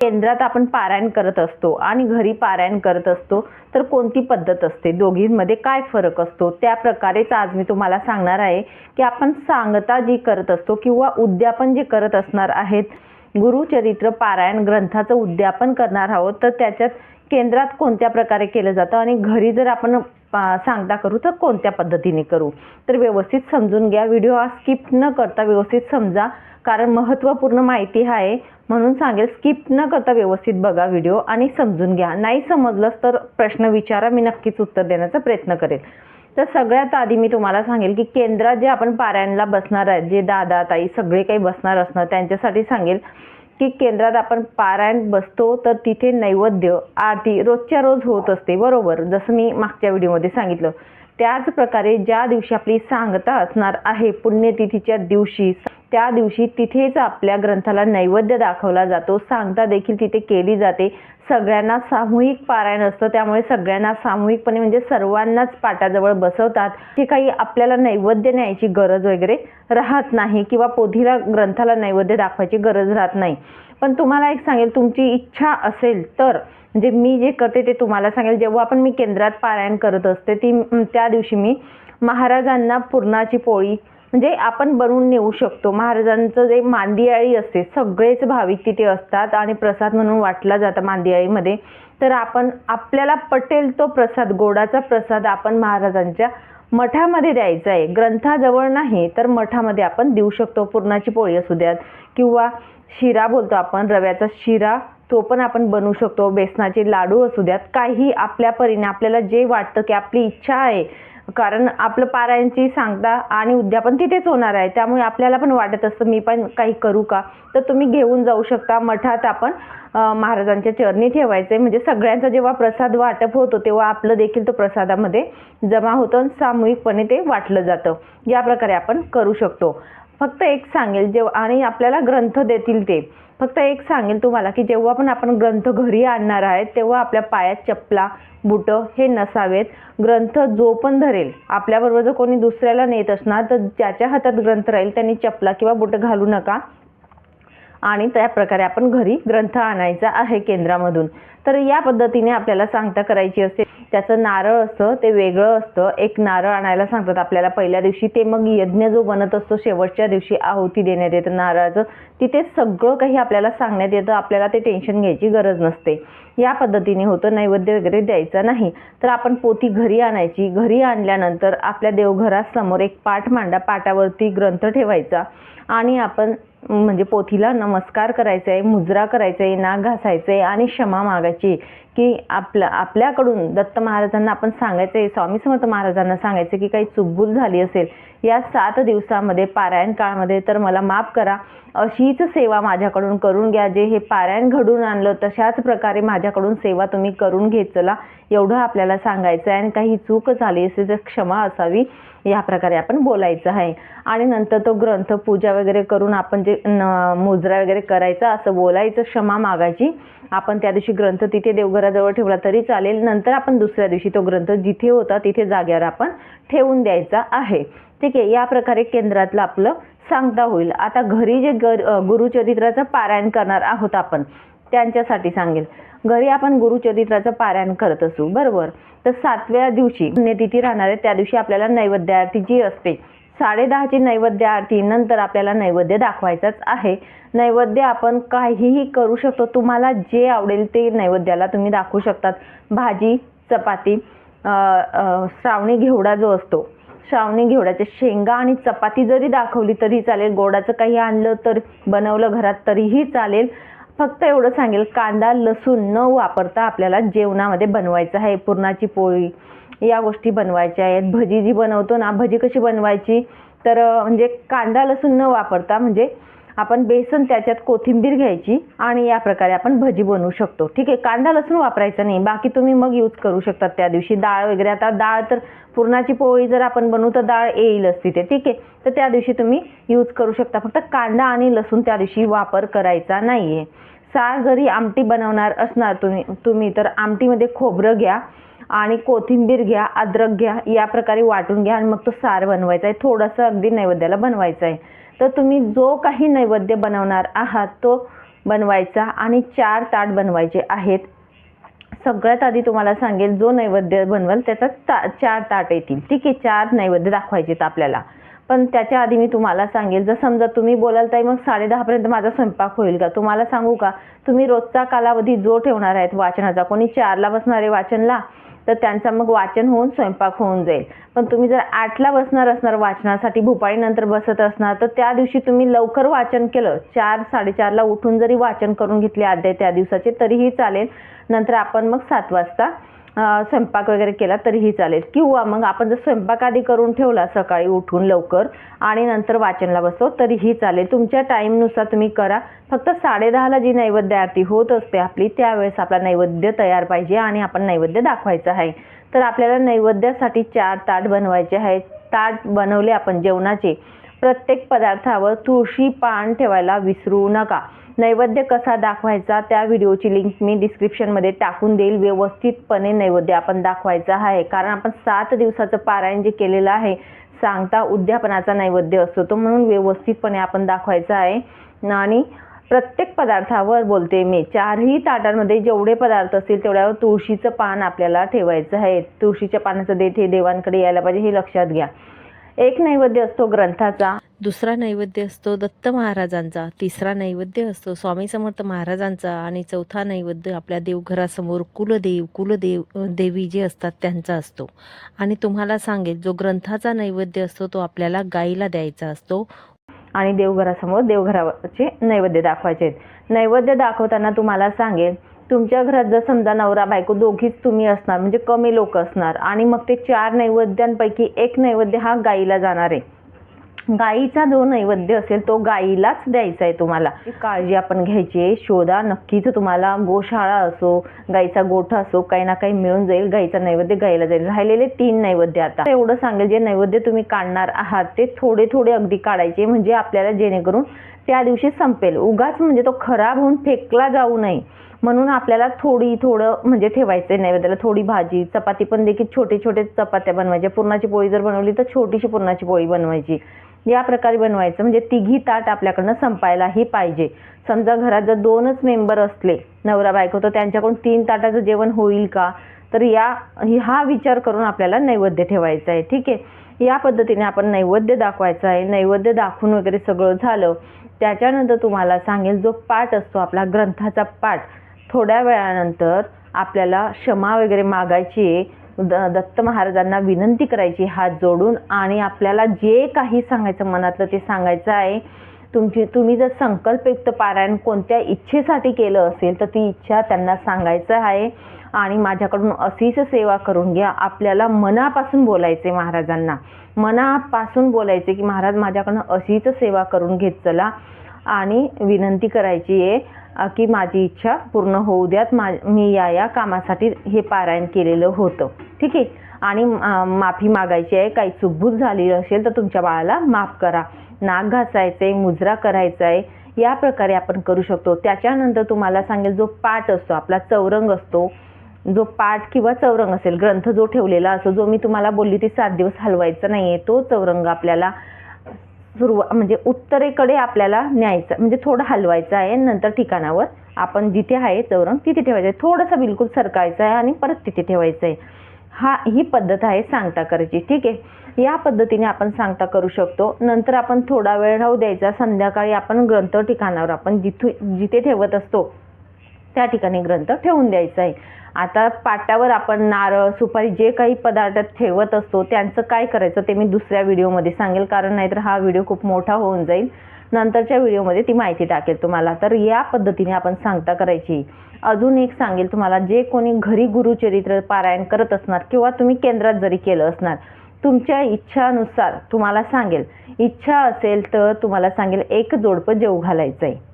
केंद्रात आपण पारायण करत असतो आणि घरी पारायण करत असतो तर कोणती पद्धत असते? दोघींमध्ये काय फरक असतो? त्या प्रकारेच आज मी तुम्हाला सांगणार आहे की आपण सांगता जी करत असतो किंवा उद्यापन जे करत असणार आहेत गुरुचरित्र पारायण ग्रंथाचं उद्यापन करणार आहोत तर त्याच्यात केंद्रात कोणत्या प्रकारे केलं जातं आणि घरी जर आपण सांगता करू तर कोणत्या पद्धतीने करू? तर व्यवस्थित समजून घ्या. व्हिडिओ हा स्किप न करता व्यवस्थित समजा कारण महत्त्वपूर्ण माहिती आहे म्हणून सांगेल स्किप न करता व्यवस्थित बघा व्हिडिओ आणि समजून घ्या. नाही समजलंच तर प्रश्न विचारा मी नक्कीच उत्तर देण्याचा प्रयत्न करेल. तर सगळ्यात आधी मी तुम्हाला सांगेल की केंद्रात जे आपण पारायणला बसणार आहेत जे दादा ताई सगळे काही बसणार असणार त्यांच्यासाठी सांगेल की केंद्रात आपण पारायण बसतो तर तिथे नैवेद्य आरती रोजच्या रोज होत असते बरोबर? जसं मी मागच्या व्हिडिओमध्ये सांगितलं. त्याच प्रकारे ज्या दिवशी आपली सांगता असणार आहे पुण्यतिथीच्या दिवशी त्या दिवशी तिथेच आपल्या ग्रंथाला नैवेद्य दाखवला जातो. सांगता देखील तिथे केली जाते. सगळ्यांना सामूहिक पारायण असतं. त्यामुळे सगळ्यांना सामूहिकपणे म्हणजे सर्वांनाच पाटाजवळ बसवतात. हे काही आपल्याला नैवेद्य न्यायची गरज वगैरे राहत नाही किंवा पोथीला ग्रंथाला नैवेद्य दाखवायची गरज राहत नाही. पण तुम्हाला एक सांगेल तुमची इच्छा असेल तर म्हणजे मी जे करते ते तुम्हाला सांगेल. जेव्हा आपण मी केंद्रात पारायण करत असते ती त्या दिवशी मी महाराजांना पुरणाची पोळी म्हणजे आपण बनवून नेऊ शकतो. महाराजांचं जे मांदियाळी असते सगळेच भाविक तिथे असतात आणि प्रसाद म्हणून वाटला जातं मांदियाळीमध्ये. तर आपण आपल्याला पटेल तो प्रसाद गोडाचा प्रसाद आपण महाराजांच्या मठामध्ये द्यायचा आहे. ग्रंथाजवळ नाही तर मठामध्ये आपण देऊ शकतो पुरणाची पोळी असू द्यात. किंवा शिरा बोलतो आपण रव्याचा शिरा तो पण आपण बनवू शकतो. बेसनाचे लाडू असू द्यात काही आपल्या परीने आपल्याला जे वाटतं की आपली इच्छा आहे. कारण आपलं पारायणची सांगता आणि उद्यापन तिथेच होणार आहे. त्यामुळे आपल्याला पण वाटत असतं मी पण काही करू का? तर तुम्ही घेऊन जाऊ शकता. मठात आपण महाराजांच्या चरणी ठेवायचे म्हणजे सगळ्यांचा जेव्हा प्रसाद वाटप होतो तेव्हा आपलं देखील तो प्रसादामध्ये जमा होतं आणि सामूहिकपणे ते वाटलं जातं. या प्रकारे आपण करू शकतो. फक्त एक सांगेल जेव्हा आणि आपल्याला ग्रंथ देतील ते. फक्त एक सांगेल तुम्हाला की जेव्हा पण आपण ग्रंथ घरी आणणार आहेत तेव्हा आपल्या पायात चपला बुटं हे नसावेत. ग्रंथ जो पण धरेल आपल्याबरोबर जर कोणी दुसऱ्याला नेत असणार तर ज्याच्या हातात ग्रंथ राहील त्यांनी चपला किंवा बुटं घालू नका. आणि त्या प्रकारे आपण घरी ग्रंथ आणायचा आहे केंद्रामधून. तर या पद्धतीने आपल्याला सांगता करायची असेल त्याचं नारळ असतं ते वेगळं असतं. एक नारळ आणायला सांगतात आपल्याला पहिल्या दिवशी ते मग यज्ञ जो बनत असतो शेवटच्या दिवशी आहुती देण्यात येतं नारळाचं तिथे सगळं काही आपल्याला सांगण्यात येतं. आपल्याला ते टेन्शन घ्यायची गरज नसते. या पद्धतीने होतं. नैवेद्य वगैरे द्यायचा नाही. तर आपण पोथी घरी आणायची. घरी आणल्यानंतर आपल्या देवघरासमोर एक पाठ मांडा पाटावरती ग्रंथ ठेवायचा आणि आपण म्हणजे पोथीला नमस्कार करायचा आहे मुजरा करायचा आहे नाक घासायचं आहे आणि क्षमा मागायची. की आपलं आपल्याकडून दत्त महाराजांना आपण सांगायचं आहे स्वामी समर्थ महाराजांना सांगायचं की काही चुकभूल झाली असेल या सात दिवसामध्ये पारायण काळामध्ये तर मला माफ करा. अशीच सेवा माझ्याकडून करून घ्या. जे हे पारायण घडून आणलं तशाच प्रकारे माझ्याकडून सेवा तुम्ही करून घेत चला एवढं आपल्याला सांगायचं आहे आणि काही चूक झाली असेल तर क्षमा असावी. या प्रकारे आपण बोलायचं आहे. आणि नंतर तो ग्रंथ पूजा वगैरे करून आपण जे न- मुजरा वगैरे करायचा असं बोलायचं क्षमा मागायची. आपण त्या दिवशी ग्रंथ तिथे देवघराजवळ ठेवला तरी चालेल. नंतर आपण दुसऱ्या दिवशी तो ग्रंथ जिथे होता तिथे जाग्यावर आपण ठेवून द्यायचा आहे. ठीक आहे? या प्रकारे केंद्रातलं आपलं सांगता होईल. आता घरी जे गर गुरुचरित्राचं पारायण करणार आहोत आपण. त्यांच्यासाठी सांगेल. घरी आपण गुरुचरित्राचं पारायण करत असू बरोबर? तर सातव्या दिवशी पुण्यतिथी राहणार आहे. त्या दिवशी आपल्याला नैवेद्य आरती जी असते साडेदहाची नैवेद्य आरती नंतर आपल्याला नैवेद्य दाखवायचाच आहे. नैवेद्य आपण काहीही करू शकतो. तुम्हाला जे आवडेल ते नैवेद्याला तुम्ही दाखवू शकतात. भाजी चपाती श्रावणी घेवडा जो असतो श्रावणी घेवड्याच्या शेंगा आणि चपाती जरी दाखवली तरी चालेल. गोडाचं काही आणलं तर बनवलं घरात तरीही चालेल. फक्त एवढं सांगेल कांदा लसूण न वापरता आपल्याला जेवणामध्ये बनवायचं आहे. पुरणाची पोळी या गोष्टी बनवायच्या आहेत. भजी जी बनवतो ना भजी कशी बनवायची? तर म्हणजे कांदा लसूण न वापरता म्हणजे आपण बेसन त्याच्यात कोथिंबीर घ्यायची आणि या प्रकारे आपण भजी बनवू शकतो. ठीक आहे? कांदा लसूण वापरायचा नाही. बाकी तुम्ही मग यूज करू शकतात त्या दिवशी. डाळ वगैरे आता डाळ तर पुरणाची पोळी जर आपण बनवू तर डाळ येईलच तिथे ठीक आहे? तर त्या दिवशी तुम्ही यूज करू शकता. फक्त कांदा आणि लसूण त्या दिवशी वापर करायचा नाही आहे सार जरी आमटी बनवणार असणार तुम्ही तुम्ही तर आमटीमध्ये खोबरं घ्या आणि कोथिंबीर घ्या अद्रक घ्या या प्रकारे वाटून घ्या आणि मग तो सार बनवायचा आहे. थोडंसं अगदी नैवेद्याला बनवायचं आहे. तर तुम्ही जो काही नैवेद्य बनवणार आहात तो बनवायचा आणि चार ताट बनवायचे आहेत. सगळ्यात आधी तुम्हाला सांगेल जो नैवेद्य बनवाल त्याचा ता चार ताट येतील. ठीक आहे चार नैवेद्य दाखवायचे आहेत आपल्याला. पण त्याच्या आधी मी तुम्हाला सांगेल. जर समजा तुम्ही बोलाल ताई मग साडे दहापर्यंत माझा स्वयंपाक होईल का? तुम्हाला सांगू का? तुम्ही रोजचा कालावधी जो ठेवणार आहेत वाचनाचा कोणी चारला बसणारे वाचनला तर त्यांचा मग वाचन होऊन स्वयंपाक होऊन जाईल. पण तुम्ही जर आठला बसणार असणार वाचनासाठी भुपाळीनंतर बसत असणार तर त्या दिवशी तुम्ही लवकर वाचन केलं. चार साडेचारला उठून जरी वाचन करून घेतले अध्याय त्या दिवसाचे तरीही चालेल. नंतर आपण मग सात वाजता स्वयंपाक वगैरे केला तरीही चालेल. किंवा मग आपण जर स्वयंपाक आधी करून ठेवला सकाळी उठून लवकर आणि नंतर वाचनला बसतो तरीही चालेल. तुमच्या टाईमनुसार तुम्ही करा. फक्त साडेदहाला जी नैवेद्य आरती होत असते आपली त्यावेळेस आपला नैवेद्य तयार पाहिजे आणि आपण नैवेद्य दाखवायचं आहे. तर आपल्याला नैवेद्यासाठी चार ताट बनवायचे आहेत. ताट बनवले आपण जेवणाचे. प्रत्येक पदार्थावर तुळशी पान ठेवायला विसरू नका. नैवेद्य कसा दाखवायचा त्या व्हिडिओची लिंक मी डिस्क्रिप्शनमध्ये टाकून देईल. व्यवस्थितपणे नैवेद्य आपण दाखवायचा आहे. कारण आपण सात दिवसाचं पारायण जे केलेलं आहे सांगता उद्यापनाचा नैवेद्य असतो तो. म्हणून व्यवस्थितपणे आपण दाखवायचा आहे. आणि प्रत्येक पदार्थावर बोलते मी चारही ताटांमध्ये जेवढे पदार्थ असतील तेवढ्यावर तुळशीचं पान आपल्याला ठेवायचं आहे. तुळशीच्या पानाचं देठ हे देवांकडे यायला पाहिजे हे लक्षात घ्या. एक नैवेद्य असतो ग्रंथाचा. दुसरा नैवेद्य असतो दत्त महाराजांचा. तिसरा नैवेद्य असतो स्वामी समर्थ महाराजांचा. आणि चौथा नैवेद्य आपल्या देवघरासमोर कुलदेव कुलदेव देवी जे असतात त्यांचा असतो. आणि तुम्हाला सांगेल जो ग्रंथाचा नैवेद्य असतो तो आपल्याला गाईला द्यायचा असतो. आणि देवघरासमोर देवघराचे नैवेद्य दाखवायचे आहेत. नैवेद्य दाखवताना तुम्हाला सांगेल तुमच्या घरात जर समजा नवरा बायको दोघीच तुम्ही असणार म्हणजे कमी लोक असणार आणि मग ते चार नैवेद्यांपैकी एक नैवेद्य हा गाईला जाणार आहे. गाईचा जो नैवेद्य असेल तो गाईलाच द्यायचा आहे तुम्हाला. काळजी आपण घ्यायची आहे शोधा. नक्कीच तुम्हाला गोशाळा असो गाईचा गोठा असो काही ना काही मिळून जाईल गाईचा नैवेद्य गाईला जाईल. राहिलेले तीन नैवेद्य आता एवढं सांगेल जे नैवेद्य तुम्ही काढणार आहात ते थोडे थोडे अगदी काढायचे म्हणजे आपल्याला जेणेकरून त्या दिवशी संपेल. उगाच म्हणजे तो खराब होऊन फेकला जाऊ नये. म्हणून आपल्याला थोडी थोडं म्हणजे ठेवायचं आहे नैवेद्याला. थोडी भाजी चपाती पण देखील छोटे छोटे चपात्या बनवायच्या. पुरणाची पोळी जर बनवली तर छोटीशी पुरणाची पोळी बनवायची. या प्रकारे बनवायचं. म्हणजे तिघी ताट आपल्याकडनं संपायलाही पाहिजे. समजा घरात जर दोनच मेंबर असले नवरा बायको तर त्यांच्याकडून तीन ताटाचं जेवण होईल का? तर या हा विचार करून आपल्याला नैवेद्य ठेवायचा आहे. ठीक आहे? या पद्धतीने आपण नैवेद्य दाखवायचं आहे. नैवेद्य दाखवून वगैरे सगळं झालं. त्याच्यानंतर तुम्हाला सांगेल जो पाठ असतो आपला ग्रंथाचा पाठ. थोड्या वेळानंतर आपल्याला क्षमा वगैरे मागायची आहे द दत्त महाराजांना विनंती करायची हात जोडून आणि आपल्याला जे काही सांगायचं मनातलं ते सांगायचं आहे. तुमची तुम्ही जर संकल्पयुक्त पारायण कोणत्या इच्छेसाठी केलं असेल तर ती इच्छा त्यांना सांगायचं आहे. आणि माझ्याकडून अशीच सेवा करून घ्या. आपल्याला मनापासून बोलायचे महाराजांना. मनापासून बोलायचे की महाराज माझ्याकडून अशीच सेवा करून घेत चला. आणि विनंती करायची आहे. की माझी इच्छा पूर्ण होऊ द्यात. मा मी या या कामासाठी हे पारायण केलेलं होतं. ठीक आहे? आणि माफी मागायची आहे. काही चुकभूत झाली असेल तर तुमच्या बाळाला माफ करा. नाक घासायचं आहे मुजरा करायचा आहे या प्रकारे आपण करू शकतो. त्याच्यानंतर तुम्हाला सांगेल जो पाठ असतो आपला चौरंग असतो. जो पाठ किंवा चौरंग असेल ग्रंथ जो ठेवलेला असतो जो मी तुम्हाला बोलली ती सात दिवस हलवायचा नाही आहे तो चौरंग आपल्याला सुरुवा म्हणजे उत्तरेकडे आपल्याला न्यायचं म्हणजे थोडं हलवायचं आहे नंतर ठिकाणावर आपण जिथे आहे चौरंग तिथे ठेवायचं आहे. थोडंसं बिलकुल सरकायचं आहे आणि परत तिथे ठेवायचं आहे. हा ही पद्धत आहे सांगता करायची ठीक आहे? या पद्धतीने आपण सांगता करू शकतो. नंतर आपण थोडा वेळ राहू द्यायचा. संध्याकाळी आपण ग्रंथ ठिकाणावर आपण जिथू जिथे ठेवत असतो त्या ठिकाणी ग्रंथ ठेवून द्यायचा आहे. आता पाटावर आपण नारळ सुपारी जे काही पदार्थ ठेवत असतो त्यांचं काय करायचं ते मी दुसऱ्या व्हिडिओमध्ये सांगेल. कारण नाहीतर हा व्हिडिओ खूप मोठा होऊन जाईल. नंतरच्या व्हिडिओमध्ये ती माहिती टाकेल तुम्हाला. तर या पद्धतीने आपण सांगता करायची. अजून एक सांगेल तुम्हाला. जे कोणी घरी गुरुचरित्र पारायण करत असणार किंवा तुम्ही केंद्रात जरी केलं असणार तुमच्या इच्छानुसार तुम्हाला सांगेल. इच्छा असेल तर तुम्हाला सांगेल एक जोडपं जेव घालायचं आहे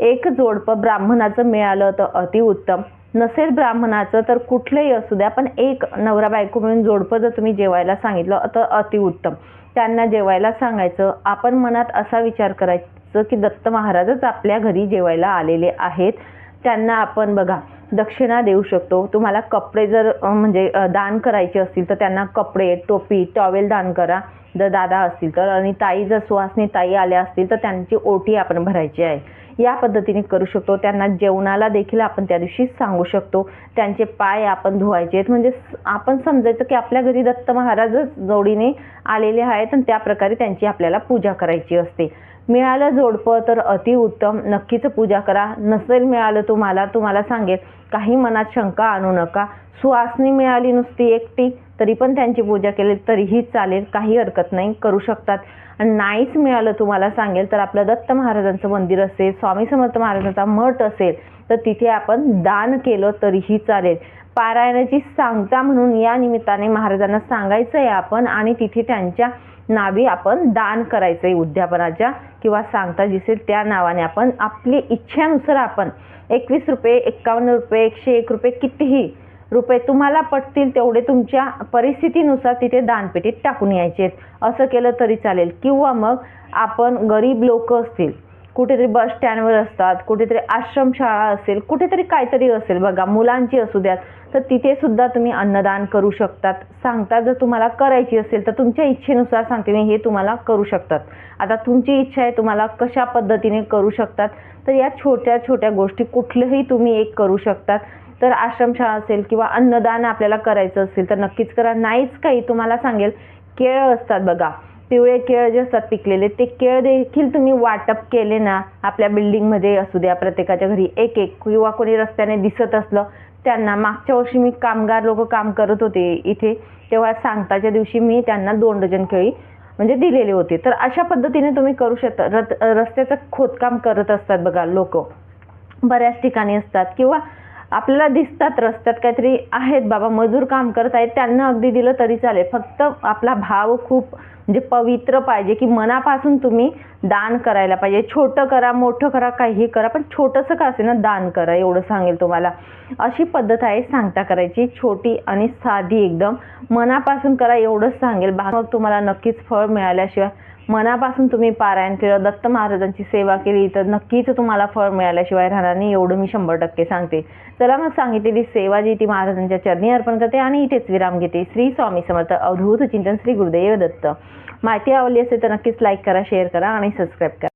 एक जोडपं ब्राह्मणाचं मिळालं तर अतिउत्तम नसेल ब्राह्मणाचं तर कुठलंही असू द्या पण एक नवरा बायको मिळून जोडपं जर तुम्ही जेवायला सांगितलं तर अतिउत्तम त्यांना जेवायला सांगायचं आपण मनात असा विचार करायचं की दत्त महाराजच आपल्या घरी जेवायला आलेले आहेत त्यांना आपण बघा दक्षिणा देऊ शकतो. तुम्हाला कपडे जर म्हणजे दान करायचे असतील तर त्यांना कपडे टोपी टॉवेल दान करा. जर दादा असतील तर आणि ताई जर सुवासनी ताई आल्या असतील तर त्यांची ओटी आपण भरायची आहे. या पद्धतीने करू शकतो. त्यांना जेवणाला देखील आपण त्या दिवशी सांगू शकतो. त्यांचे पाय आपण धुवायचे आहेत. म्हणजे आपण समजायचं की आपल्या घरी दत्त महाराजच जोडीने आलेले आहेत आणि त्याप्रकारे त्यांची आपल्याला पूजा करायची असते. मिळालं जोडपं तर अतिउत्तम नक्कीच पूजा करा. नसेल मिळालं तुम्हाला तुम्हाला सांगेल. काही मनात शंका आणू नका. सुवासनी मिळाली नुसती एकटी तरी पण त्यांची पूजा केली तरीही चालेल. काही हरकत नाही करू शकतात. आणि नाहीच मिळालं तुम्हाला सांगेल तर आपलं दत्त महाराजांचं मंदिर असेल स्वामी समर्थ महाराजांचा मठ असेल तर तिथे आपण दान केलं तरीही चालेल. पारायणाची सांगता म्हणून या निमित्ताने महाराजांना सांगायचं आहे आपण आणि तिथे त्यांच्या नावी आपण दान करायचं आहे उद्यापनाच्या किंवा सांगता दिसेल त्या नावाने आपण आपली इच्छेनुसार आपण एकवीस रुपये एक्कावन्न रुपये एकशे एक रुपये कितीही रुपये तुम्हाला पटतील तेवढे तुमच्या परिस्थितीनुसार तिथे दानपेटीत टाकून यायचे आहेत असं केलं तरी चालेल. किंवा मग आपण गरीब लोक असतील कुठेतरी बस स्टँडवर असतात कुठेतरी आश्रमशाळा असेल कुठेतरी काहीतरी असेल बघा मुलांची असू द्यात तर तिथे सुद्धा तुम्ही अन्नदान करू शकतात. सांगतात जर तुम्हाला करायची असेल तर तुमच्या इच्छेनुसार सांगते मी हे तुम्हाला करू शकतात. आता तुमची इच्छा आहे तुम्हाला कशा पद्धतीने करू शकतात? तर या छोट्या छोट्या गोष्टी कुठलंही तुम्ही एक करू शकतात. तर आश्रमशाळा असेल किंवा अन्नदान आपल्याला करायचं असेल तर नक्कीच करा. नाहीच काही तुम्हाला सांगेल केळं असतात बघा. पिवळे केळ जे असतात पिकलेले ते केळ देखील तुम्ही वाटप केले ना आपल्या बिल्डिंगमध्ये असू द्या प्रत्येकाच्या घरी एक एक किंवा कोणी रस्त्याने दिसत असलं त्यांना मागच्या वर्षी मी कामगार लोक काम करत होते इथे तेव्हा सांगताच्या दिवशी मी त्यांना दोन डझन केळी म्हणजे दिलेले होते. तर अशा पद्धतीने तुम्ही करू शकता. रत रस्त्याचं खोदकाम करत असतात बघा लोक. बऱ्याच ठिकाणी असतात. किंवा आपल्याला दिसतात रस्त्यात काहीतरी आहेत बाबा मजूर काम करत आहेत त्यांना अगदी दिलं तरी चालेल. फक्त आपला भाव खूप म्हणजे पवित्र पाहिजे की मनापासून तुम्ही दान करायला पाहिजे. छोटं करा मोठं करा काहीही करा पण छोटंसं का असे ना दान करा एवढं सांगेल तुम्हाला. अशी पद्धत आहे सांगता करायची छोटी आणि साधी एकदम. मनापासून करा एवढंच सांगेल. बा मग तुम्हाला नक्कीच फळ मिळाल्याशिवाय मनापासून तुम्ही पारायण केलं दत्त महाराजांची सेवा केली तर नक्कीच तुम्हाला फळ मिळाल्याशिवाय राहणार नाही एवढं मी शंभर टक्के सांगते. चला मग सांगितलेली सेवा जी ती महाराजांच्या चरणी अर्पण करते आणि इथेच विराम घेते. श्री स्वामी समर्थ अवधूत चिंतन श्री गुरुदेव दत्त. माहिती आवडली असेल तर नक्कीच लाईक करा शेअर करा आणि सबस्क्राईब करा.